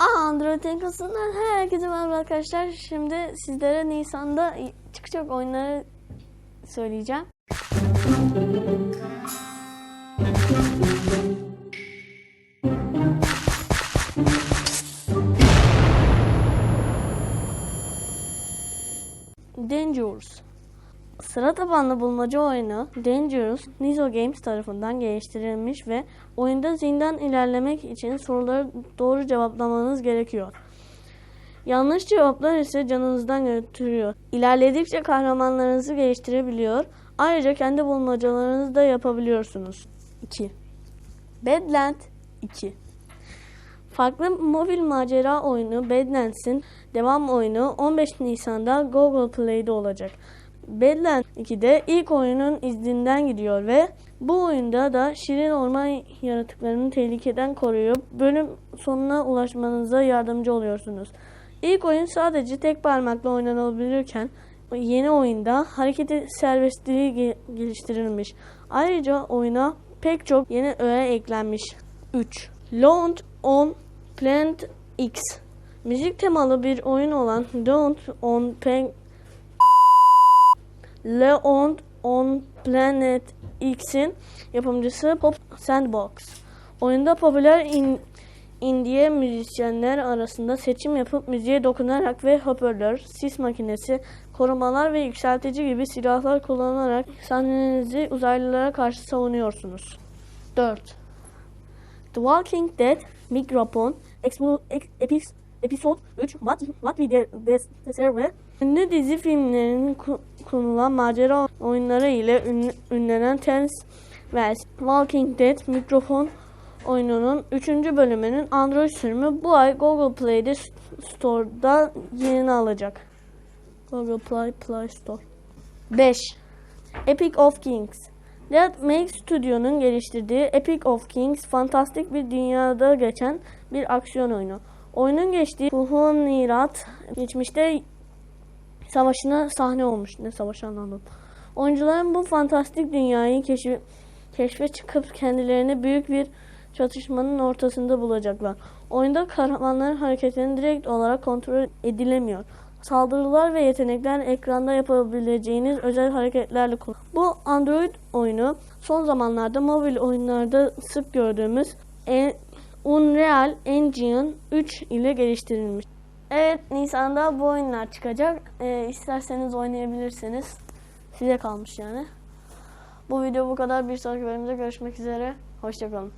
Android Tenkası'ndan herkese merhaba arkadaşlar. Şimdi sizlere Nisan'da çıkacak oyunları söyleyeceğim. Dangerous Sıra tabanlı bulmaca oyunu Dangerous, Nizo Games tarafından geliştirilmiş ve oyunda zindan ilerlemek için soruları doğru cevaplamanız gerekiyor. Yanlış cevaplar ise canınızdan götürüyor. İlerledikçe kahramanlarınızı geliştirebiliyor. Ayrıca kendi bulmacalarınızı da yapabiliyorsunuz. 2. Badland 2 Farklı mobil macera oyunu Badlands'in devam oyunu 15 Nisan'da Google Play'de olacak. Badlands 2'de ilk oyunun izinden gidiyor ve bu oyunda da şirin orman yaratıklarını tehlikeden koruyup bölüm sonuna ulaşmanıza yardımcı oluyorsunuz. İlk oyun sadece tek parmakla oynanabilirken yeni oyunda hareket serbestliği ge- geliştirilmiş. Ayrıca oyuna pek çok yeni öğe eklenmiş. 3. Launched on Planet X Müzik temalı bir oyun olan Don't on Pen Leon on Planet X'in yapımcısı Pop Sandbox. Oyunda popüler in, indie müzisyenler arasında seçim yapıp müziğe dokunarak ve hoparlör, sis makinesi, korumalar ve yükseltici gibi silahlar kullanarak sahnenizi uzaylılara karşı savunuyorsunuz. 4. The Walking Dead Mikrofon Expo, ex, epis, Episode 3 What, What We Did This ve ünlü dizi filmlerinin ku- konulan macera oyunları ile ün- ünlenen Tales ve Walking Dead Mikrofon oyununun 3. bölümünün Android sürümü bu ay Google Play'de Store'da yerini alacak. Google Play Play Store. 5. Epic of Kings Dead Make Studio'nun geliştirdiği Epic of Kings fantastik bir dünyada geçen bir aksiyon oyunu. Oyunun geçtiği Fuhunirat geçmişte savaşına sahne olmuş. Ne savaşı anlamadım. Oyuncuların bu fantastik dünyayı keşif, keşfe çıkıp kendilerini büyük bir çatışmanın ortasında bulacaklar. Oyunda kahramanların hareketlerini direkt olarak kontrol edilemiyor. Saldırılar ve yetenekler ekranda yapabileceğiniz özel hareketlerle kullan. Bu Android oyunu son zamanlarda mobil oyunlarda sık gördüğümüz Unreal Engine 3 ile geliştirilmiş. Evet Nisan'da bu oyunlar çıkacak. Ee, isterseniz oynayabilirsiniz. Size kalmış yani. Bu video bu kadar. Bir sonraki bölümde görüşmek üzere. Hoşçakalın.